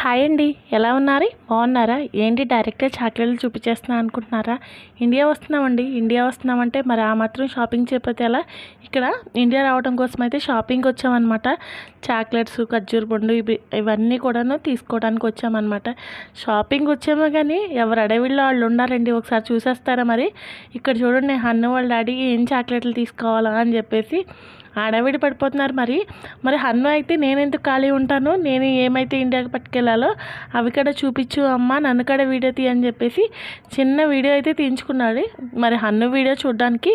Hi అండి. ఎలా ఉన్నారు? బాగున్నారా? ఏంటి డైరెక్ట్గా చాక్లెట్లు చూపించేస్తున్నా అనుకుంటున్నారా? ఇండియా వస్తున్నామండి. ఇండియా వస్తున్నామంటే మరి ఆ మాత్రం షాపింగ్ చేయకపోతే ఎలా? ఇక్కడ ఇండియా రావడం కోసం అయితే షాపింగ్కి వచ్చామన్నమాట. చాక్లెట్స్ ఖర్జూర్ పండు ఇవి ఇవన్నీ కూడాను తీసుకోవడానికి వచ్చామన్నమాట. షాపింగ్ వచ్చామో కానీ ఎవరు అడవిలో వాళ్ళు ఉన్నారండి. ఒకసారి చూసేస్తారా మరి? ఇక్కడ చూడండి హన్ను వాళ్ళ డాడీ ఏం చాక్లెట్లు తీసుకోవాలా అని చెప్పేసి ఆడవిడి పడిపోతున్నారు మరి. మరి హన్ను అయితే నేను ఎందుకు ఖాళీ ఉంటాను? నేను ఏమైతే ఇండియాకి పట్టుకెళ్ళాలో అవి కూడా చూపించు అమ్మ నన్ను కూడా వీడియో తీయని చెప్పేసి చిన్న వీడియో అయితే తీయించుకున్నాడు. మరి హన్ను వీడియో చూడడానికి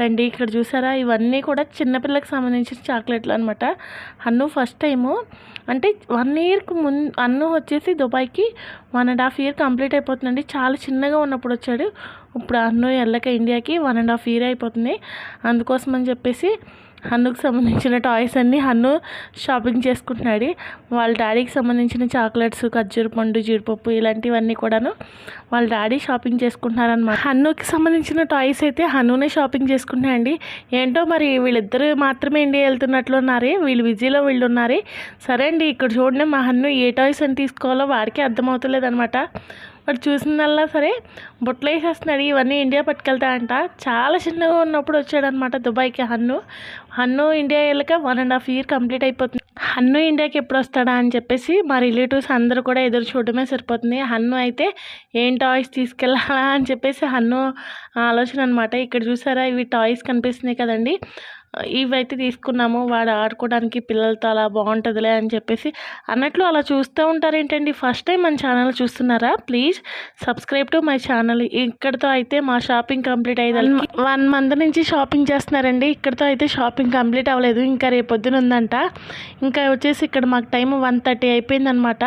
రండి ఇక్కడ చూసారా? ఇవన్నీ కూడా చిన్నపిల్లకి సంబంధించిన చాక్లెట్లు అనమాట హన్ను ఫస్ట్ టైము అంటే వన్ ఇయర్కి ముందు అన్ను వచ్చేసి దుబాయ్కి one and half year complete అయిపోతుందండి. చాలా చిన్నగా ఉన్నప్పుడు వచ్చాడు. ఇప్పుడు అన్ను వెళ్ళక ఇండియాకి వన్ అండ్ హాఫ్ ఇయర్ అయిపోతుంది. అందుకోసం అని చెప్పేసి హన్నుకు సంబంధించిన టాయ్స్ అన్నీ హన్ను షాపింగ్ చేసుకుంటున్నాడు. వాళ్ళ డాడీకి సంబంధించిన చాక్లెట్స్ ఖర్జూర పండు జీడిపప్పు ఇలాంటివన్నీ కూడాను వాళ్ళ డాడీ షాపింగ్ చేసుకుంటున్నారనమాట హన్నుకి సంబంధించిన టాయ్స్ అయితే హన్నునే షాపింగ్ చేసుకుంటున్నాయండి. ఏంటో మరి వీళ్ళిద్దరు మాత్రమే ఇండి వెళ్తున్నట్లు ఉన్నారు. వీళ్ళు బిజీలో వీళ్ళు ఉన్నారు. సరే అండి ఇక్కడ చూడండి మా హన్ను ఏ టాయ్స్ అని తీసుకోవాలో వాడికే అర్థమవుతలేదనమాట వాడు చూసిందల్లా సరే బుట్టలు వేసేస్తున్నాడు ఇవన్నీ ఇండియా పట్టుకెళ్తా అంట. చాలా చిన్నగా ఉన్నప్పుడు వచ్చాడనమాట దుబాయ్కి హన్ను. హన్ను ఇండియా వెళ్ళక one and half year complete అయిపోతుంది. హన్ను ఇండియాకి ఎప్పుడు వస్తాడా అని చెప్పేసి మా రిలేటివ్స్ అందరూ కూడా ఎదురు చూడడమే సరిపోతుంది. హన్ను అయితే ఏం టాయ్స్ తీసుకెళ్ళాలా అని చెప్పేసి హన్ను ఆలోచన అనమాట ఇక్కడ చూసారా ఇవి టాయ్స్ కనిపిస్తున్నాయి కదండి. ఇవైతే తీసుకున్నాము. వాడు ఆడుకోవడానికి పిల్లలతో అలా బాగుంటుందిలే అని చెప్పేసి అన్నట్లు అలా చూస్తూ ఉంటారు ఏంటండి ఫస్ట్ టైం మన ఛానల్ చూస్తున్నారా? Please subscribe to my channel. ఇక్కడతో అయితే మా షాపింగ్ కంప్లీట్ అయ్యేది వన్ మంత్ నుంచి షాపింగ్ చేస్తున్నారండి. ఇక్కడతో అయితే షాపింగ్ కంప్లీట్ అవ్వలేదు. ఇంకా రేపు పొద్దున ఉందంట. ఇంకా వచ్చేసి ఇక్కడ మాకు టైం వన్ థర్టీ అయిపోయిందనమాట.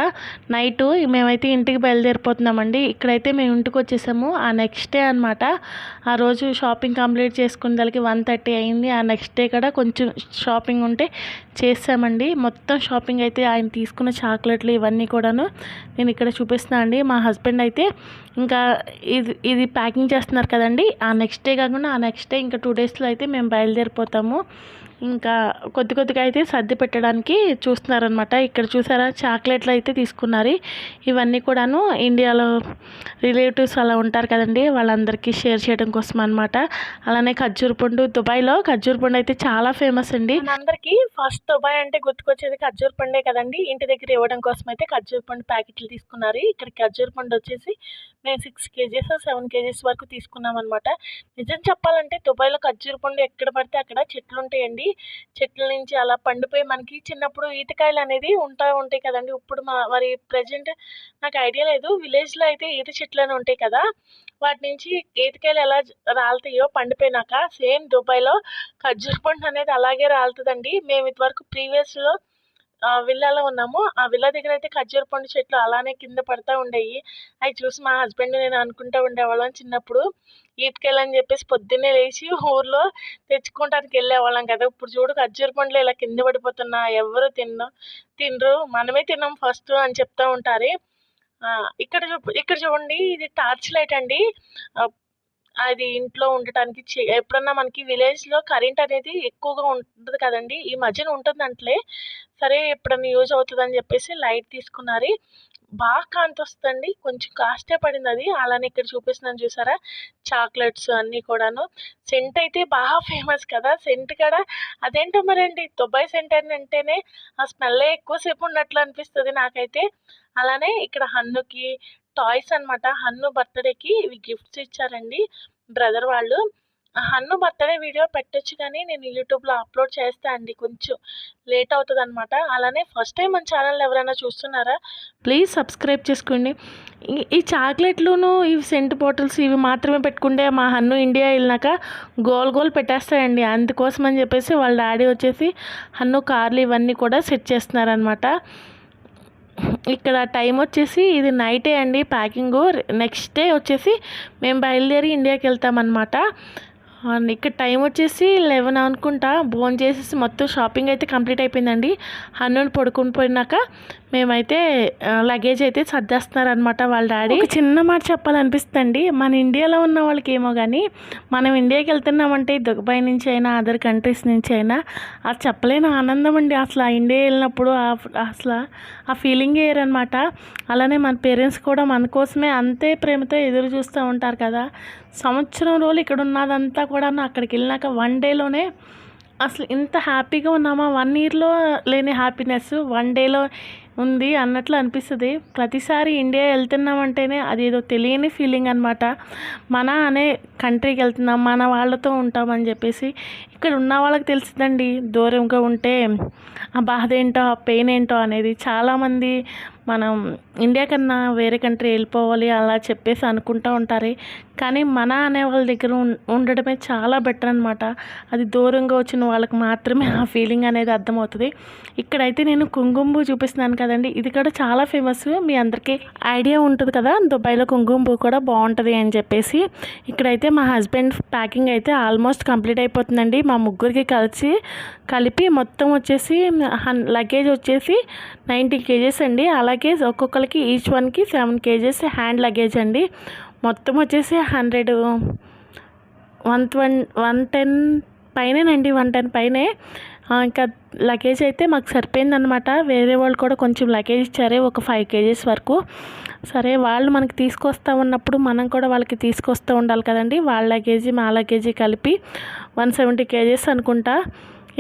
నైట్ మేమైతే ఇంటికి బయలుదేరిపోతున్నామండి. ఇక్కడైతే మేము ఇంటికి వచ్చేసాము. ఆ నెక్స్ట్ డే అనమాట. ఆ రోజు షాపింగ్ కంప్లీట్ చేసుకునే దానికి వన్ థర్టీ అయింది. ఆ నెక్స్ట్ డే కూడా కొంచెం షాపింగ్ ఉంటే చేసామండి మొత్తం షాపింగ్ అయితే ఆయన తీసుకున్న చాక్లెట్లు ఇవన్నీ కూడాను నేను ఇక్కడ చూపిస్తున్నా అండి. మా హస్బెండ్ అయితే ఇంకా ఇది ఇది ప్యాకింగ్ చేస్తున్నారు కదండి. ఆ నెక్స్ట్ డే కాకుండా ఆ నెక్స్ట్ డే ఇంకా టూ డేస్లో అయితే మేము బయలుదేరిపోతాము. ఇంకా కొద్ది కొద్దిగా అయితే సర్ది పెట్టడానికి చూస్తున్నారనమాట ఇక్కడ చూసారా? చాక్లెట్లు అయితే తీసుకున్నారు. ఇవన్నీ కూడాను ఇండియాలో రిలేటివ్స్ అలా ఉంటారు కదండి. వాళ్ళందరికీ షేర్ చేయడం కోసం అనమాట అలానే ఖర్జూర పండు దుబాయ్లో ఖర్జూర పండు అయితే చాలా ఫేమస్ అండి. అందరికీ ఫస్ట్ దుబాయ్ అంటే గుర్తుకొచ్చేది ఖర్జూర పండే కదండి. ఇంటి దగ్గర ఇవ్వడం కోసం అయితే ఖర్జూర పండు ప్యాకెట్లు తీసుకున్నారు. ఇక్కడ ఖర్జూర పండు వచ్చేసి మేము సిక్స్ కేజీస్ సెవెన్ కేజీస్ వరకు తీసుకున్నాం అనమాట నిజం చెప్పాలంటే దుబాయ్లో ఖర్జూర పండు ఎక్కడ పడితే అక్కడ చెట్లు ఉంటాయండి. చెట్ల నుంచి అలా పండిపోయి మనకి చిన్నప్పుడు ఈతకాయలు అనేది ఉంటా ఉంటాయి కదండి. ఇప్పుడు మా మరి ప్రజెంట్ నాకు ఐడియా లేదు. విలేజ్లో అయితే ఈత చెట్లు అని ఉంటాయి కదా. వాటి నుంచి ఈతకాయలు ఎలా రాలుతాయో పండిపోయినాక సేమ్ దుబాయ్లో ఖర్జూర పండు అనేది అలాగే రాలుతుందండి. మేము ఇదివరకు ప్రీవియస్లో విల్లాలో ఉన్నాము. ఆ విల్లా దగ్గర అయితే ఖర్జూర పండు చెట్లు అలానే కింద పడతా ఉండేవి అవి చూసి మా హస్బెండ్ నేను అనుకుంటూ ఉండేవాళ్ళం చిన్నప్పుడు. ఈతకెళ్ళని చెప్పేసి పొద్దున్నే లేచి ఊర్లో తెచ్చుకోవడానికి వెళ్ళేవాళ్ళం కదా. ఇప్పుడు చూడు ఖర్జూర పండ్లు ఇలా కింద పడిపోతున్నా ఎవరు తిన్న తినరు. మనమే తిన్నాం ఫస్ట్ అని చెప్తూ ఉంటారు. ఇక్కడ ఇక్కడ చూడండి ఇది టార్చ్ లైట్ అండి. అది ఇంట్లో ఉండటానికి ఎప్పుడన్నా మనకి విలేజ్లో కరెంట్ అనేది ఎక్కువగా ఉంటుంది కదండి. ఈ మధ్యన ఉంటుందంటలే. సరే ఎప్పుడన్నా యూజ్ అవుతుందని చెప్పేసి లైట్ తీసుకున్నారు. బాగా కాంతి వస్తుంది కొంచెం కాస్టే పడింది అది అలానే ఇక్కడ చూపిస్తున్నాను చూసారా? చాక్లెట్స్ అన్నీ కూడాను. సెంట్ అయితే బాగా ఫేమస్ కదా. సెంట్ కూడా? అదేంటో మరండి? దుబాయ్ సెంట్ అని అంటేనే ఆ స్మెల్లే ఎక్కువసేపు ఉన్నట్లు అనిపిస్తుంది నాకైతే. అలానే ఇక్కడ హన్నుకి టాయ్స్ అనమాట హన్ను బర్త్డేకి ఇవి గిఫ్ట్స్ ఇచ్చారండి. బ్రదర్ వాళ్ళు. హన్ను బర్త్డే వీడియో పెట్టొచ్చు కానీ నేను యూట్యూబ్లో అప్లోడ్ చేస్తా అండి. కొంచెం లేట్ అవుతుంది అనమాట అలానే ఫస్ట్ టైం మన ఛానల్ ఎవరైనా చూస్తున్నారా ప్లీజ్ సబ్స్క్రైబ్ చేసుకోండి. ఈ చాక్లెట్లును ఇవి సెంట్ బాటిల్స్ ఇవి మాత్రమే పెట్టుకుంటే మా హన్ను ఇండియా వెళ్ళినాక గోల్ గోల్ పెట్టేస్తాయండి అందుకోసం అని చెప్పేసి వాళ్ళ డాడీ వచ్చేసి హన్ను కార్లు ఇవన్నీ కూడా సెట్ చేస్తున్నారనమాట ఇక్కడ టైం వచ్చేసి ఇది నైటే అండి. ప్యాకింగ్ నెక్స్ట్ డే వచ్చేసి మేము బయలుదేరి ఇండియాకి వెళ్తామన్నమాట. ఇక్కడ టైం వచ్చేసి లెవెన్ అనుకుంటా. బోన్ చేసేసి మొత్తం షాపింగ్ అయితే కంప్లీట్ అయిపోయిందండి. హన్నుని పడుకుని పోయినాక మేమైతే లగేజ్ అయితే సర్దేస్తున్నారనమాట వాళ్ళ డాడీ. ఒక చిన్న మాట చెప్పాలనిపిస్తుంది మన ఇండియాలో ఉన్న వాళ్ళకి ఏమో కానీ మనం ఇండియాకి వెళ్తున్నామంటే దుబాయ్ నుంచి అయినా అదర్ కంట్రీస్ నుంచి అయినా అది చెప్పలేని ఆనందం అండి. అసలు ఆ ఇండియా వెళ్ళినప్పుడు అసలు ఆ ఫీలింగ్ అనమాట అలానే మన పేరెంట్స్ కూడా మన కోసమే అంతే ప్రేమతో ఎదురు చూస్తూ ఉంటారు కదా. సంవత్సరం రోజులు ఇక్కడ ఉన్నదంతా కూడా అక్కడికి వెళ్ళినాక వన్ డేలోనే అసలు ఇంత హ్యాపీగా ఉన్నామా? వన్ ఇయర్లో లేని హ్యాపీనెస్ వన్ డేలో ఉంది అన్నట్లు అనిపిస్తుంది. ప్రతిసారి ఇండియా వెళ్తున్నామంటేనే అది ఏదో తెలియని ఫీలింగ్ అనమాట మన అనే కంట్రీకి వెళ్తున్నాం మన వాళ్ళతో ఉంటామని చెప్పేసి. ఇక్కడ ఉన్న వాళ్ళకి తెలుస్తుందండి దూరంగా ఉంటే ఆ బాధ ఏంటో ఆ పెయిన్ ఏంటో అనేది. చాలామంది మనం ఇండియా కన్నా వేరే కంట్రీ వెళ్ళిపోవాలి అలా చెప్పేసి అనుకుంటూ ఉంటారు. కానీ మన అనే వాళ్ళ దగ్గర ఉండడమే చాలా బెటర్ అనమాట అది దూరంగా వచ్చిన వాళ్ళకి మాత్రమే ఆ ఫీలింగ్ అనేది అర్థమవుతుంది. ఇక్కడైతే నేను కుంగుంబు చూపిస్తున్నాను కదండి. ఇది కూడా చాలా ఫేమస్ మీ అందరికీ ఐడియా ఉంటుంది కదా దుబాయ్లో కుంగుంబు కూడా బాగుంటుంది అని చెప్పేసి. ఇక్కడైతే మా హస్బెండ్ ప్యాకింగ్ అయితే ఆల్మోస్ట్ కంప్లీట్ అయిపోతుందండి. మా ముగ్గురికి కలిసి కలిపి మొత్తం వచ్చేసి హన్ లగేజ్ వచ్చేసి నైంటీ కేజెస్ అండి. అలా లగేజ్ ఒక్కొక్కరికి ఈచ్ వన్కి సెవెన్ కేజెస్ హ్యాండ్ లగేజ్ అండి. మొత్తం వచ్చేసి hundred one twenty one ten పైనేనండి one ten పైనే. ఇంకా లగేజ్ అయితే మాకు సరిపోయిందనమాట వేరే వాళ్ళు కూడా కొంచెం లగేజ్ ఇచ్చారు ఒక ఫైవ్ కేజీస్ వరకు. సరే వాళ్ళు మనకి తీసుకొస్తా ఉన్నప్పుడు మనం కూడా వాళ్ళకి తీసుకొస్తూ ఉండాలి కదండి. వాళ్ళ లగేజీ మా లగేజీ కలిపి వన్ సెవెంటీ కేజీస్ అనుకుంటా.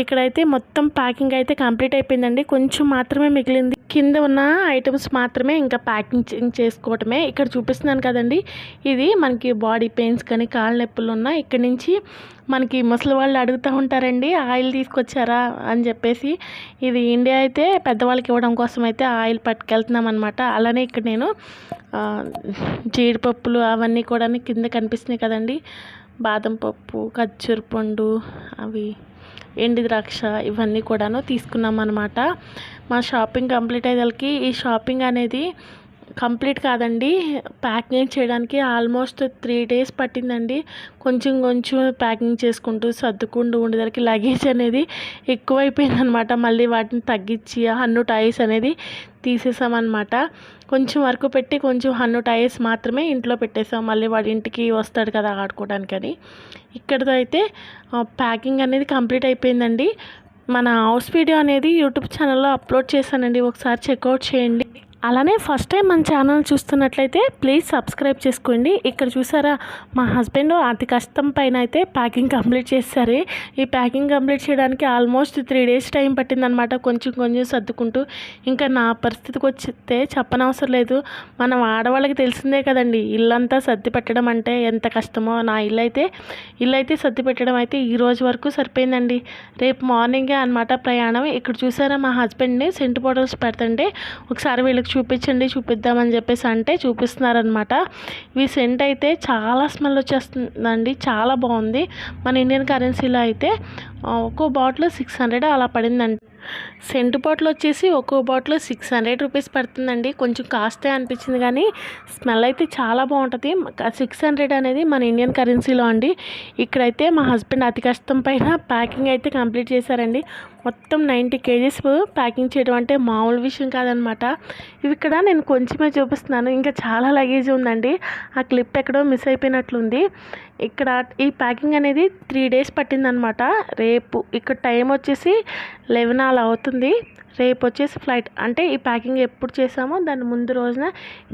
ఇక్కడైతే మొత్తం ప్యాకింగ్ అయితే కంప్లీట్ అయిపోయిందండి. కొంచెం మాత్రమే మిగిలింది. కింద ఉన్న ఐటమ్స్ మాత్రమే ఇంకా ప్యాకింగ్ చేసుకోవటమే ఇక్కడ చూపిస్తున్నాను కదండి. ఇది మనకి బాడీ పెయిన్స్ కానీ కాళ్ళ నొప్పులు ఉన్నా ఇక్కడ నుంచి మనకి ముసలి వాళ్ళు అడుగుతూ ఉంటారండి ఆయిల్ తీసుకొచ్చారా అని చెప్పేసి. ఇది ఇండియా అయితే పెద్దవాళ్ళకి ఇవ్వడం కోసం అయితే ఆయిల్ పట్టుకెళ్తున్నాం అనమాట అలానే ఇక్కడ నేను జీడిపప్పులు అవన్నీ కూడా కింద కనిపిస్తున్నాయి కదండి. బాదం పప్పు ఖర్జూర పండు అవి ఎండి ద్రాక్ష ఇవన్నీ కూడాను తీసుకున్నాం అనమాట మా షాపింగ్ కంప్లీట్ అయ్యేదానికి ఈ షాపింగ్ అనేది కంప్లీట్ కాదండి. ప్యాకింగ్ చేయడానికి ఆల్మోస్ట్ త్రీ డేస్ పట్టిందండి. కొంచెం కొంచెం ప్యాకింగ్ చేసుకుంటూ సర్దుకుంటూ ఉండేదానికి లగేజ్ అనేది ఎక్కువైపోయింది అనమాట మళ్ళీ వాటిని తగ్గించి హన్ను టైర్స్ అనేది తీసేసామన్నమాట కొంచెం వరకు పెట్టి కొంచెం హన్ను టైర్స్ మాత్రమే ఇంట్లో పెట్టేసాం. మళ్ళీ వాడి ఇంటికి వస్తాడు కదా ఆడుకోవడానికని. ఇక్కడితో అయితే ప్యాకింగ్ అనేది కంప్లీట్ అయిపోయిందండి. మన హౌస్ వీడియో అనేది యూట్యూబ్ ఛానల్లో అప్లోడ్ చేశానండి. ఒకసారి చెక్అవుట్ చేయండి. అలానే ఫస్ట్ టైం మన ఛానల్ చూస్తున్నట్లయితే ప్లీజ్ సబ్స్క్రైబ్ చేసుకోండి. ఇక్కడ చూసారా మా హస్బెండ్ అతి కష్టం పైన అయితే ప్యాకింగ్ కంప్లీట్ చేశారు. ఈ ప్యాకింగ్ కంప్లీట్ చేయడానికి ఆల్మోస్ట్ త్రీ డేస్ టైం పట్టిందనమాట కొంచెం కొంచెం సర్దుకుంటూ. ఇంకా నా పరిస్థితికి వచ్చితే చెప్పనవసరం లేదు. మనం ఆడవాళ్ళకి తెలిసిందే కదండి ఇల్లంతా సర్ది పెట్టడం అంటే ఎంత కష్టమో. నా ఇల్లు అయితే ఇల్లు అయితే సర్ది పెట్టడం అయితే ఈ రోజు వరకు సరిపోయిందండి. రేపు మార్నింగే అనమాట ప్రయాణం. ఇక్కడ చూసారా మా హస్బెండ్ని సెంటు బాటిల్స్ పెడుతుంటే ఒకసారి వీళ్ళకి చూపించండి చూపిద్దామని చెప్పేసి అంటే చూపిస్తున్నారనమాట ఇవి సెంట్ అయితే చాలా స్మెల్ వచ్చేస్తుందండి చాలా బాగుంది. మన ఇండియన్ కరెన్సీలో అయితే ఒక్కో బాటిల్ సిక్స్ హండ్రెడ్ అలా పడిందండి. సెంట్ బాటిల్ వచ్చేసి ఒక్కో బాటిల్ సిక్స్ హండ్రెడ్ రూపీస్ పడుతుందండి. కొంచెం కాస్టే అనిపించింది కానీ స్మెల్ అయితే చాలా బాగుంటుంది. సిక్స్ హండ్రెడ్ అనేది మన ఇండియన్ కరెన్సీలో అండి. ఇక్కడైతే మా హస్బెండ్ అతి కష్టం పైన ప్యాకింగ్ అయితే కంప్లీట్ చేశారండి. మొత్తం నైంటీ కేజీస్ ప్యాకింగ్ చేయడం అంటే మామూలు విషయం కాదనమాట. ఇవి ఇక్కడ నేను కొంచెమే చూపిస్తున్నాను. ఇంకా చాలా లగేజ్ ఉందండి. ఆ క్లిప్ ఎక్కడో మిస్ అయిపోయినట్లుంది. ఇక్కడ ఈ ప్యాకింగ్ అనేది త్రీ డేస్ పట్టిందనమాట. రేపు ఇక్కడ టైం వచ్చేసి లెవెన్ అలా అవుతుంది. రేపు వచ్చేసి ఫ్లైట్. అంటే ఈ ప్యాకింగ్ ఎప్పుడు చేసామో దాని ముందు రోజున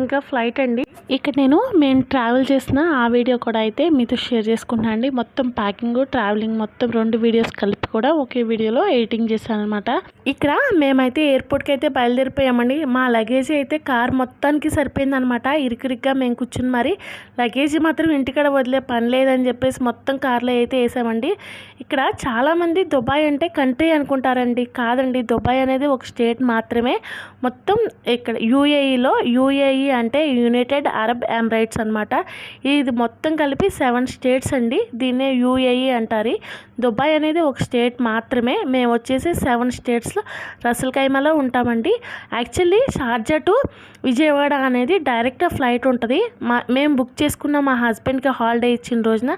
ఇంకా ఫ్లైట్ అండి. ఇక్కడ నేను మేము ట్రావెల్ చేసిన ఆ వీడియో కూడా అయితే మీతో షేర్ చేసుకున్నాను అండి. మొత్తం ప్యాకింగ్ ట్రావెలింగ్ మొత్తం రెండు వీడియోస్ కలిపి కూడా ఒకే వీడియోలో ఎడిటింగ్ చేశాను అనమాట ఇక్కడ మేమైతే ఎయిర్పోర్ట్కి అయితే బయలుదేరిపోయామండి. మా లగేజ్ అయితే కార్ మొత్తానికి సరిపోయింది అనమాట మేము కూర్చుని మరి లగేజ్ మాత్రం ఇంటికాడ వదిలే పని లేదని చెప్పేసి మొత్తం కార్లో అయితే వేసామండి. ఇక్కడ చాలామంది దుబాయ్ అంటే కంట్రీ అనుకుంటారండి. కాదండి దుబాయ్ అనేది ఒక స్టేట్ మాత్రమే. మొత్తం ఇక్కడ యూఏఈలో యూఏఈ అంటే యునైటెడ్ అరబ్ ఎమిరేట్స్ అనమాట ఇది మొత్తం కలిపి సెవెన్ స్టేట్స్ అండి. దీన్నే యూఏఈ అంటారు. దుబాయ్ అనేది ఒక స్టేట్ మాత్రమే. మేము వచ్చేసి సెవెన్ స్టేట్స్లో రసల్ ఖైమాలో ఉంటామండి. యాక్చువల్లీ షార్జా టు విజయవాడ అనేది డైరెక్ట్ ఫ్లైట్ ఉంటుంది. మా మేము బుక్ చేసుకున్న మా హస్బెండ్కి హాలిడే ఇచ్చిన రోజున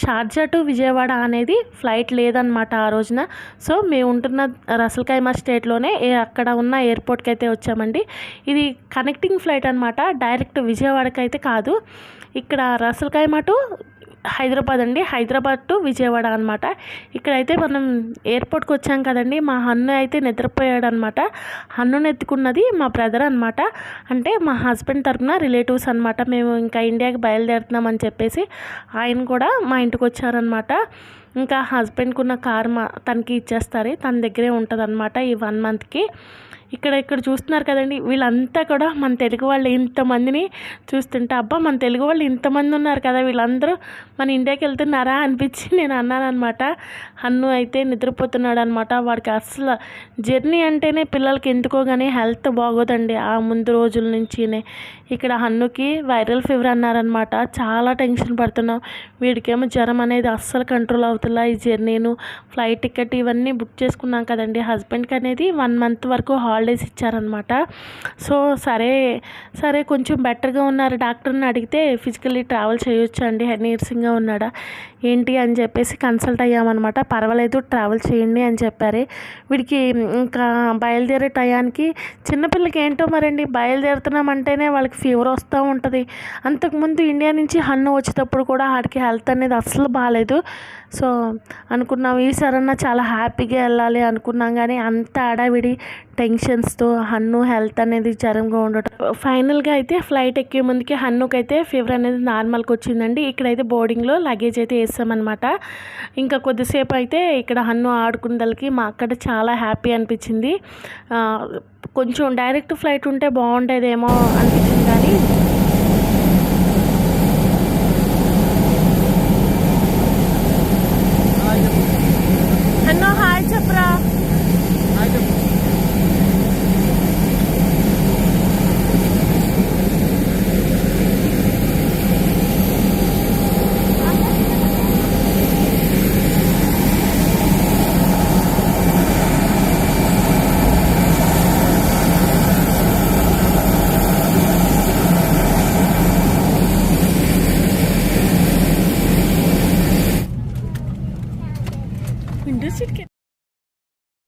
షార్జా టు విజయవాడ అనేది ఫ్లైట్ లేదనమాట ఆ రోజున. సో మేము ఉంటున్న రసల్కైమా స్టేట్లోనే అక్కడ ఉన్న ఎయిర్పోర్ట్కి అయితే వచ్చామండి. ఇది కనెక్టింగ్ ఫ్లైట్ అనమాట డైరెక్ట్ విజయవాడకి అయితే కాదు. ఇక్కడ రసల్కాయమ టు హైదరాబాద్ అండి. హైదరాబాద్ టు విజయవాడ అనమాట ఇక్కడైతే మనం ఎయిర్పోర్ట్కి వచ్చాం కదండి. మా హన్ను అయితే నిద్రపోయాడు అనమాట హన్నుని ఎత్తుకున్నది మా బ్రదర్ అనమాట అంటే మా హస్బెండ్ తరఫున రిలేటివ్స్ అనమాట మేము ఇంకా ఇండియాకి బయలుదేరుతున్నామని చెప్పేసి ఆయన కూడా మా ఇంటికి వచ్చారనమాట ఇంకా హస్బెండ్కి ఉన్న కార్ మా తనకి ఇచ్చేస్తారు. తన దగ్గరే ఉంటుంది ఈ వన్ మంత్కి. ఇక్కడ ఇక్కడ చూస్తున్నారు కదండి వీళ్ళంతా కూడా మన తెలుగు వాళ్ళు ఇంతమందిని చూస్తుంటే అబ్బా మన తెలుగు వాళ్ళు ఇంతమంది ఉన్నారు కదా వీళ్ళందరూ మన ఇండియాకి వెళ్తున్నారా అనిపించి నేను అన్నాను అనమాట హన్ను అయితే నిద్రపోతున్నాడు అనమాట వాడికి అసలు జర్నీ అంటేనే పిల్లలకి ఎందుకో కానీ హెల్త్ బాగోదండి. ఆ ముందు రోజుల నుంచినే ఇక్కడ హన్నుకి వైరల్ ఫీవర్ అన్నారనమాట చాలా టెన్షన్ పడుతున్నాం. వీడికేమో జ్వరం అనేది అస్సలు కంట్రోల్ అవుతుందా ఈ జర్నీను. ఫ్లైట్ టికెట్ ఇవన్నీ బుక్ చేసుకున్నాం కదండి. హస్బెండ్కి అనేది వన్ మంత్ వరకు హాలిడేస్ ఇచ్చారనమాట సో సరే సరే కొంచెం బెటర్గా ఉన్నారు. డాక్టర్ని అడిగితే ఫిజికల్లీ ట్రావెల్ చేయొచ్చు అండి నీరసంగా ఉన్నాడా? ఏంటి అని చెప్పేసి కన్సల్ట్ అయ్యామన్నమాట. పర్వాలేదు ట్రావెల్ చేయండి అని చెప్పారు. వీడికి ఇంకా బయలుదేరే టయానికి చిన్నపిల్లకి ఏంటో మరండి బయలుదేరుతున్నామంటేనే వాళ్ళకి ఫీవర్ వస్తూ ఉంటుంది. అంతకుముందు ఇండియా నుంచి హన్ను వచ్చేటప్పుడు కూడా వాడికి హెల్త్ అనేది అస్సలు బాగాలేదు సో అనుకున్నాం ఈసారన్నా చాలా హ్యాపీగా వెళ్ళాలి అనుకున్నాం కానీ అంత అడావిడి టెన్షన్స్తో హన్ను హెల్త్ అనేది జ్వరంగా ఉండటం. ఫైనల్గా అయితే ఫ్లైట్ ఎక్కే ముందుకి హన్నుకి అయితే ఫీవర్ అనేది నార్మల్కి వచ్చిందండి. ఇక్కడైతే బోర్డింగ్లో లగేజ్ అయితే వేస్తామన్నమాట ఇంకా కొద్దిసేపు అయితే ఇక్కడ హన్ను ఆడుకుందలకి మా అక్కడ చాలా హ్యాపీ అనిపించింది. కొంచెం డైరెక్ట్ ఫ్లైట్ ఉంటే బాగుండేదేమో అనిపించింది కానీ హన్ను హాయ్ చెప్పరా విండో సీట్కి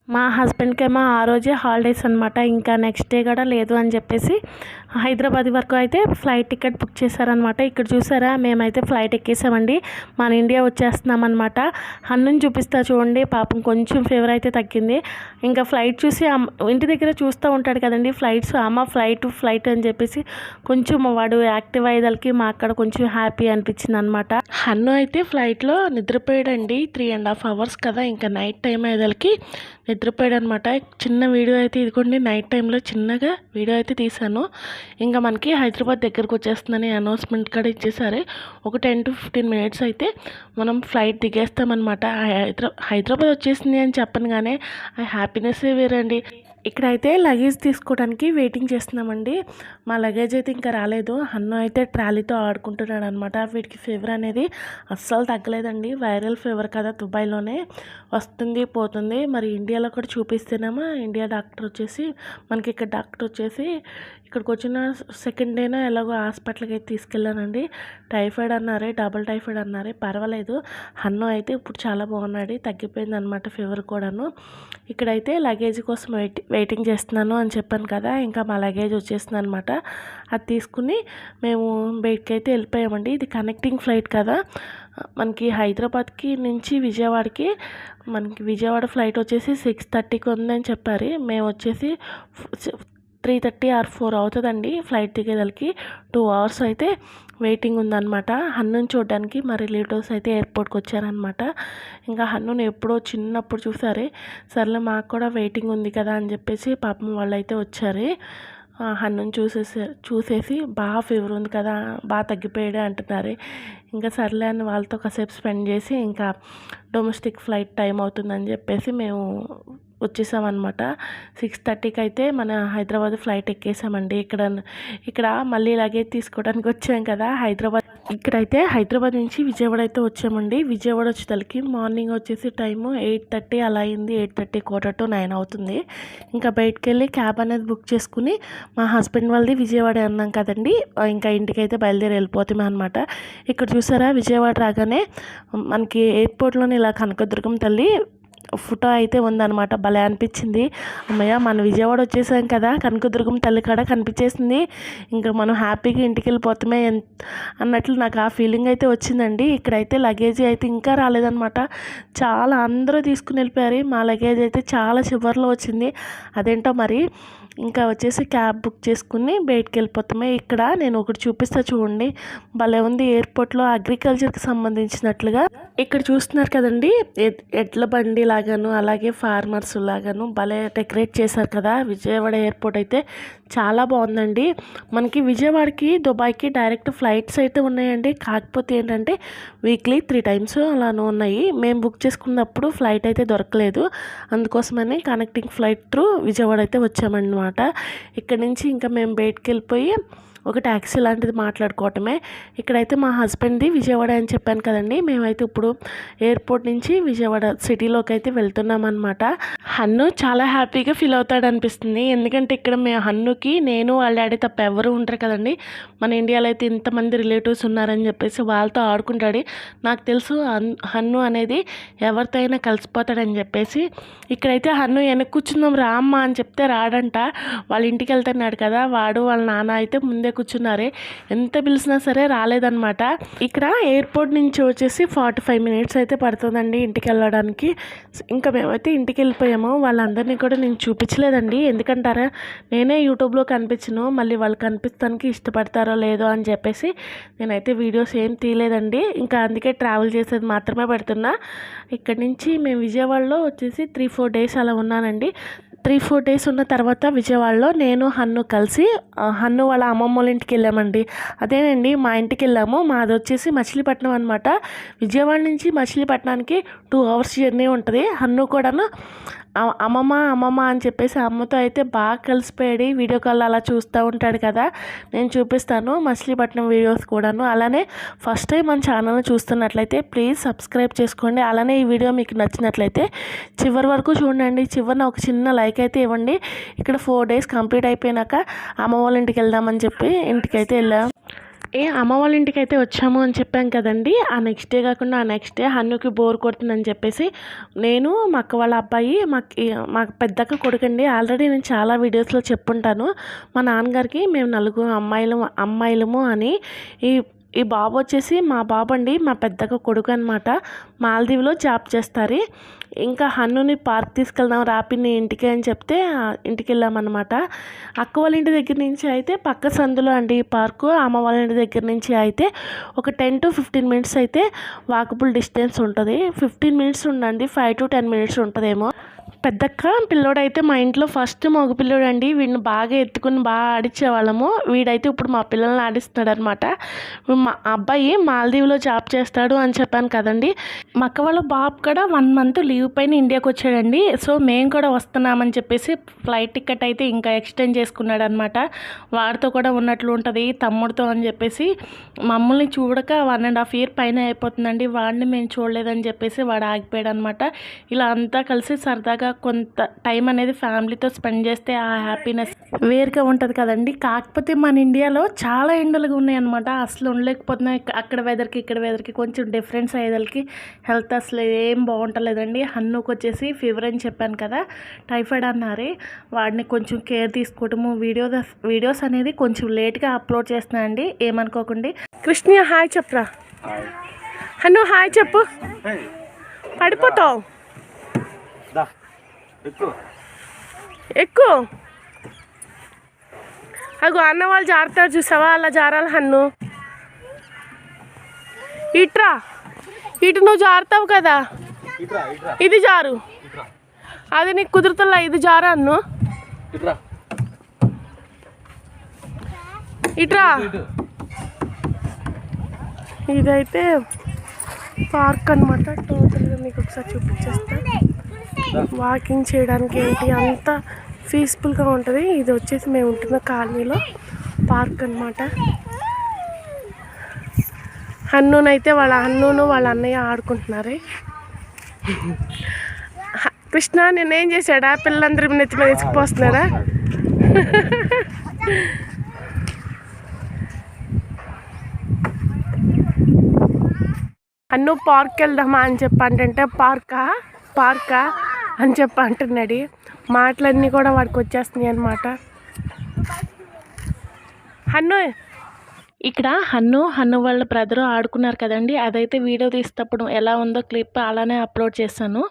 మా హస్బెండ్కి ఏమో ఆ రోజే హాలిడేస్ అనమాట ఇంకా నెక్స్ట్ డే కూడా లేదు అని చెప్పేసి హైదరాబాద్ వరకు అయితే ఫ్లైట్ టికెట్ బుక్ చేశారనమాట ఇక్కడ చూసారా? మేమైతే ఫ్లైట్ ఎక్కేసామండి. మన ఇండియా వచ్చేస్తున్నాం అనమాట హన్నుని చూపిస్తా చూడండి. పాపం కొంచెం ఫీవర్ అయితే తగ్గింది. ఇంకా ఫ్లైట్ చూసి అమ్మ- ఇంటి దగ్గర చూస్తూ ఉంటాడు కదండి. ఫ్లైట్స్ అమ్మ ఫ్లైట్ ఫ్లైట్ అని చెప్పేసి కొంచెం వాడు యాక్టివ్ అయ్యేదానికి మా అక్కడ కొంచెం హ్యాపీ అనిపించింది అనమాట హన్ను అయితే ఫ్లైట్లో నిద్రపోయాడండి. త్రీ అండ్ హాఫ్ అవర్స్ కదా ఇంకా నైట్ టైం అయ్యేదానికి నిద్రపోయాడు అనమాట చిన్న వీడియో అయితే ఇదిగోండి నైట్ టైంలో చిన్నగా వీడియో అయితే తీశాను. ఇంకా మనకి హైదరాబాద్ దగ్గరకు వచ్చేస్తుందని అనౌన్స్మెంట్ కూడా ఇచ్చేసారే. ఒక టెన్ టు ఫిఫ్టీన్ మినిట్స్ అయితే మనం ఫ్లైట్ దిగేస్తామన్నమాట. హైదరా హైదరాబాద్ వచ్చేసింది అని చెప్పను కానీ ఆ హ్యాపీనెస్సే వేరండి. ఇక్కడైతే లగేజ్ తీసుకోవడానికి వెయిటింగ్ చేస్తున్నామండి. మా లగేజ్ అయితే ఇంకా రాలేదు. అన్న అయితే ట్రాలీతో ఆడుకుంటున్నాడు అనమాట వీడికి ఫీవర్ అనేది అస్సలు తగ్గలేదండి. వైరల్ ఫీవర్ కదా దుబాయ్లోనే వస్తుంది పోతుంది. మరి ఇండియాలో కూడా చూపిస్తేనేమో ఇండియా డాక్టర్ వచ్చేసి మనకి ఇక్కడ డాక్టర్ వచ్చేసి ఇక్కడికి వచ్చిన సెకండ్ డేనా ఎలాగో హాస్పిటల్కి అయితే తీసుకెళ్ళానండి. టైఫాయిడ్ అన్నారే డబుల్ టైఫాయిడ్ అన్నారే పర్వాలేదు. హన్ను అయితే ఇప్పుడు చాలా బాగున్నాడు తగ్గిపోయింది అనమాట ఫీవర్ కూడాను. ఇక్కడైతే లగేజ్ కోసం వెయిట్ వెయిటింగ్ చేస్తున్నాను అని చెప్పాను కదా ఇంకా మా లగేజ్ వచ్చేసింది అనమాట అది తీసుకుని మేము బయటకి అయితే వెళ్ళిపోయామండి. ఇది కనెక్టింగ్ ఫ్లైట్ కదా. మనకి హైదరాబాద్కి నుంచి విజయవాడకి మనకి విజయవాడ ఫ్లైట్ వచ్చేసి సిక్స్ థర్టీకి ఉందని చెప్పారు. మేము వచ్చేసి త్రీ థర్టీ ఆర్ ఫోర్ అవుతుందండి ఫ్లైట్ దిగేదానికి టూ అవర్స్ అయితే వెయిటింగ్ ఉందన్నమాట. హన్నుని చూడడానికి మా రిలేటివ్స్ అయితే ఎయిర్పోర్ట్కి వచ్చారనమాట ఇంకా హన్నుని ఎప్పుడో చిన్నప్పుడు చూసారే. సర్లే మాకు కూడా వెయిటింగ్ ఉంది కదా అని చెప్పేసి పాపం వాళ్ళు అయితే వచ్చారు. ఆ, హన్నుని చూసేసి చూసేసి బాగా ఫీవర్ ఉంది కదా బాగా తగ్గిపోయాడే అంటున్నారు. ఇంకా సర్లే అని వాళ్ళతో కాసేపు స్పెండ్ చేసి ఇంకా డొమెస్టిక్ ఫ్లైట్ టైం అవుతుందని చెప్పేసి మేము వచ్చేసామన్నమాట. సిక్స్ థర్టీకి అయితే మన హైదరాబాద్ ఫ్లైట్ ఎక్కేసామండి. ఇక్కడ ఇక్కడ మళ్ళీ లగేజ్ తీసుకోవడానికి వచ్చాం కదా హైదరాబాద్. ఇక్కడైతే హైదరాబాద్ నుంచి విజయవాడ అయితే వచ్చామండి. విజయవాడ వచ్చేసరికి మార్నింగ్ వచ్చేసి టైము ఎయిట్ థర్టీ అలా అయింది. Eight thirty quarter to nine అవుతుంది. ఇంకా బయటికి వెళ్ళి క్యాబ్ అనేది బుక్ చేసుకుని మా హస్బెండ్ వాళ్ళది విజయవాడ అన్నాం కదండి. ఇంకా ఇంటికి అయితే బయలుదేరి వెళ్ళిపోతామే అనమాట ఇక్కడ చూసారా విజయవాడ రాగానే మనకి ఎయిర్పోర్ట్లోనే ఇలా కనకదుర్గం తల్లి ఫోటో అయితే ఉందన్నమాట. భలే అనిపించింది. అమ్మయ్య మన విజయవాడ వచ్చేసాం కదా. కనకదుర్గం తల్లి కాడ కనిపించేసింది. ఇంకా మనం హ్యాపీగా ఇంటికి వెళ్ళిపోతామే అన్నట్లు నాకు ఆ ఫీలింగ్ అయితే వచ్చిందండి. ఇక్కడైతే లగేజ్ అయితే ఇంకా రాలేదన్నమాట. చాలా అందరూ తీసుకుని వెళ్ళిపోయారు. మా లగేజ్ అయితే చాలా చివరిలో వచ్చింది. అదేంటో మరి ఇంకా వచ్చేసి క్యాబ్ బుక్ చేసుకుని బయటికి వెళ్ళిపోతామే ఇక్కడ నేను ఒకటి చూపిస్తా చూడండి. భలే ఉంది ఎయిర్పోర్ట్లో అగ్రికల్చర్కి సంబంధించినట్లుగా. ఇక్కడ చూస్తున్నారు కదండి ఎడ్ల బండి లాగాను అలాగే ఫార్మర్స్ లాగాను భలే డెకరేట్ చేశారు కదా. విజయవాడ ఎయిర్పోర్ట్ అయితే చాలా బాగుందండి. మనకి విజయవాడకి దుబాయ్కి డైరెక్ట్ ఫ్లైట్స్ అయితే ఉన్నాయండి. కాకపోతే ఏంటంటే వీక్లీ త్రీ టైమ్స్ అలానే ఉన్నాయి. మేము బుక్ చేసుకున్నప్పుడు ఫ్లైట్ అయితే దొరకలేదు. అందుకోసమని కనెక్టింగ్ ఫ్లైట్ త్రూ విజయవాడ అయితే వచ్చామండి అనమాట. ఇక్కడ నుంచి ఇంకా మేము బయటికి వెళ్ళిపోయి ఒక ట్యాక్సీ లాంటిది మాట్లాడుకోవటమే. ఇక్కడైతే మా హస్బెండ్ది విజయవాడ అని చెప్పాను కదండి. మేమైతే ఇప్పుడు ఎయిర్పోర్ట్ నుంచి విజయవాడ సిటీలోకి అయితే వెళ్తున్నాం అనమాట హన్ను చాలా హ్యాపీగా ఫీల్ అవుతాడు అనిపిస్తుంది ఎందుకంటే ఇక్కడ మే హన్నుకి నేను వాళ్ళ డాడీ తప్ప ఎవరు ఉంటారు కదండి. మన ఇండియాలో అయితే ఇంతమంది రిలేటివ్స్ ఉన్నారని చెప్పేసి వాళ్ళతో ఆడుకుంటాడు. నాకు తెలుసు హన్ను అనేది ఎవరితో అయినా కలిసిపోతాడని చెప్పేసి. ఇక్కడైతే హన్ను వెనక్కి కూర్చుందాం రామ్మ అని చెప్తే రాడంట. వాళ్ళ ఇంటికి వెళ్తున్నాడు కదా. వాడు వాళ్ళ నాన్న అయితే ముందే కూర్చున్నారే. ఎంత పిలిచినా సరే రాలేదన్నమాట. ఇక్కడ ఎయిర్పోర్ట్ నుంచి వచ్చేసి ఫార్టీ ఫైవ్ మినిట్స్ అయితే పడుతుందండి ఇంటికి వెళ్ళడానికి. ఇంకా మేమైతే ఇంటికి వెళ్ళిపోయాము. వాళ్ళందరినీ కూడా నేను చూపించలేదండి. ఎందుకంటారా? నేనే యూట్యూబ్లో కనిపించను. మళ్ళీ వాళ్ళు కనిపిస్తానికి ఇష్టపడతారో లేదో అని చెప్పేసి నేనైతే వీడియోస్ ఏం తీయలేదండి. ఇంకా అందుకే ట్రావెల్ చేసేది మాత్రమే పెడుతున్నా. ఇక్కడ నుంచి మేము విజయవాడలో వచ్చేసి త్రీ ఫోర్ డేస్ అలా ఉన్నానండి. త్రీ ఫోర్ డేస్ ఉన్న తర్వాత విజయవాడలో నేను హన్ను కలిసి హన్ను వాళ్ళ అమ్మమ్మ వాళ్ళ ఇంటికి వెళ్ళామండి. అదేనండి మా ఇంటికి వెళ్ళాము. మాది వచ్చేసి మచిలీపట్నం అనమాట విజయవాడ నుంచి మచిలీపట్నానికి టూ అవర్స్ జర్నీ ఉంటుంది. హన్ను కూడాను అమ్మమ్మ అమ్మమ్మ అని చెప్పేసి అమ్మతో అయితే బాగా కలిసిపోయాడు. వీడియో కాల్ అలా చూస్తూ ఉంటాడు కదా. నేను చూపిస్తాను మచిలీపట్నం వీడియోస్ కూడాను. అలానే ఫస్ట్ టైం మన ఛానల్ని చూస్తున్నట్లయితే ప్లీజ్ సబ్స్క్రైబ్ చేసుకోండి. అలానే ఈ వీడియో మీకు నచ్చినట్లయితే చివరి వరకు చూడండి. చివరిన ఒక చిన్న లైక్ అయితే ఇవ్వండి. ఇక్కడ ఫోర్ డేస్ కంప్లీట్ అయిపోయినాక అమ్మ వాళ్ళ ఇంటికి వెళ్దామని చెప్పి ఇంటికి అయితే వెళ్ళాం. ఏ అమ్మ వాళ్ళ ఇంటికి అయితే వచ్చాము అని చెప్పాం కదండి. ఆ నెక్స్ట్ డే కాకుండా ఆ నెక్స్ట్ డే హన్నుకి బోర్ కొడుతుందని చెప్పేసి నేను మా అక్క వాళ్ళ అబ్బాయి మా మా పెద్దక్క కొడుకండి ఆల్రెడీ నేను చాలా వీడియోస్లో చెప్పుంటాను. మా నాన్నగారికి మేము నలుగురు అమ్మాయిలు అమ్మాయిలము అని ఈ ఈ బాబు వచ్చేసి మా బాబు అండి మా పెద్దగా కొడుకు అనమాట మాల్దీవ్లో జాబ్ చేస్తారు. ఇంకా హన్నుని పార్క్ తీసుకెళ్దాం రాపిని ఇంటికి అని చెప్తే ఇంటికి వెళ్ళామన్నమాట అక్క వాళ్ళ ఇంటి దగ్గర నుంచి అయితే పక్క సందులో అండి ఈ పార్కు అమ్మ వాళ్ళ ఇంటి దగ్గర నుంచి అయితే ఒక టెన్ టు ఫిఫ్టీన్ మినిట్స్ అయితే వాకబుల్ డిస్టెన్స్ ఉంటుంది. ఫిఫ్టీన్ మినిట్స్ ఉండండి ఫైవ్ టు టెన్ మినిట్స్ ఉంటుందేమో. పెద్దక్క పిల్లోడైతే మా ఇంట్లో ఫస్ట్ మగ పిల్లోడు అండి వీడిని బాగా ఎత్తుకుని బాగా ఆడించేవాళ్ళము వీడైతే ఇప్పుడు మా పిల్లల్ని ఆడిస్తున్నాడు అనమాట మా అబ్బాయి మాల్దీవ్లో జాబ్ చేస్తాడు అని చెప్పాను కదండి. మా అక్క వాళ్ళ బాబు కూడా వన్ మంత్ లీవ్ పైన ఇండియాకి వచ్చాడండి. సో మేము కూడా వస్తున్నామని చెప్పేసి ఫ్లైట్ టికెట్ అయితే ఇంకా ఎక్స్టెండ్ చేసుకున్నాడు అనమాట వాడితో కూడా ఉన్నట్లు ఉంటుంది తమ్ముడితో అని చెప్పేసి. మమ్మల్ని చూడక వన్ అండ్ హాఫ్ ఇయర్ పైన అయిపోతుందండి. వాడిని మేము చూడలేదని చెప్పేసి వాడు ఆగిపోయాడు అనమాట ఇలా అంతా కలిసి సరదాగా కొంత టైం అనేది ఫ్యామిలీతో స్పెండ్ చేస్తే ఆ హ్యాపీనెస్ వేరుగా ఉంటుంది కదండి. కాకపోతే మన ఇండియాలో చాలా ఎండలుగా ఉన్నాయన్నమాట. అసలు ఉండలేకపోతున్నాయి అక్కడ వెదర్కి ఇక్కడ వెదర్కి కొంచెం డిఫరెన్స్ అయ్యేదానికి హెల్త్ అసలు ఏం బాగుంటలేదండి. హన్నుకు వచ్చేసి ఫీవర్ అని చెప్పాను కదా. టైఫాయిడ్ అన్నారు. వాడిని కొంచెం కేర్ తీసుకోవటము వీడియో వీడియోస్ అనేది కొంచెం లేట్గా అప్లోడ్ చేస్తున్నా అండి. ఏమనుకోకండి. కృష్ణ హాయ్ చెప్పరా. హన్ను హాయ్ చెప్పు. పడిపోతావు. ఎక్కువ అగో అన్న వాళ్ళు జారుతారు చూసావా? అలా జారాలి హన్ను. ఇట్రా. ఇటు నువ్వు జారుతావు కదా. ఇది జారు. అది నీకు కుదురుతున్నా ఇది జారా అన్ను ఇట్రా. ఇట్రా. ఇటు ఇదైతే పార్క్ అనమాట టోటల్గా మీకు ఒకసారి చూపించేస్తా. వాకింగ్ చేయడానికి ఏంటి? అంతా పీస్ఫుల్గా ఉంటుంది. ఇది వచ్చేసి మేము ఉంటున్న కాలనీలో పార్క్ అనమాట హన్నునైతే వాళ్ళ హన్నూను వాళ్ళ అన్నయ్య ఆడుకుంటున్నారు. కృష్ణ నేనేం చేశాడా? పిల్లలందరి నెత్తి మీద ఇసుకుపోస్తున్నాడా అన్ను పార్క్ వెళ్దామా అని చెప్పంటే పార్కా పార్కా అని చెప్పి అంటున్నాడు. మాటలన్నీ కూడా వాడికి వచ్చేస్తున్నాయి అనమాట హన్ను ఇక్కడ హన్ను హన్ను వాళ్ళ బ్రదరు ఆడుకున్నారు కదండి. అదైతే వీడియో తీసేటప్పుడు ఎలా ఉందో క్లిప్ అలానే అప్లోడ్ చేశాను.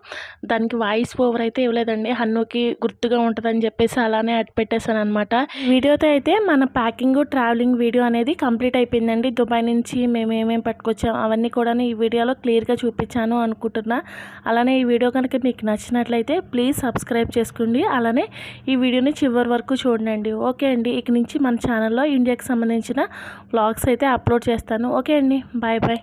దానికి వాయిస్ ఓవర్ అయితే ఇవ్వలేదండి. హన్నుకి గుర్తుగా ఉంటుందని చెప్పేసి అలానే అట్ పెట్టేశాను అనమాట వీడియోతో అయితే మన ప్యాకింగ్ ట్రావెలింగ్ వీడియో అనేది కంప్లీట్ అయిపోయిందండి. దుబాయ్ నుంచి మేము ఏమేమి పట్టుకొచ్చాం అవన్నీ కూడా ఈ వీడియోలో క్లియర్గా చూపించాను అనుకుంటున్నా. అలానే ఈ వీడియో కనుక మీకు నచ్చినట్లయితే ప్లీజ్ సబ్స్క్రైబ్ చేసుకోండి. అలానే ఈ వీడియోని చివరి వరకు చూడండి. ఓకే అండి. ఇక నుంచి మన ఛానల్లో ఇండియాకి సంబంధించిన వ్లాగ్స్ అయితే అప్లోడ్ చేస్తాను. ఓకే అండి. Bye bye.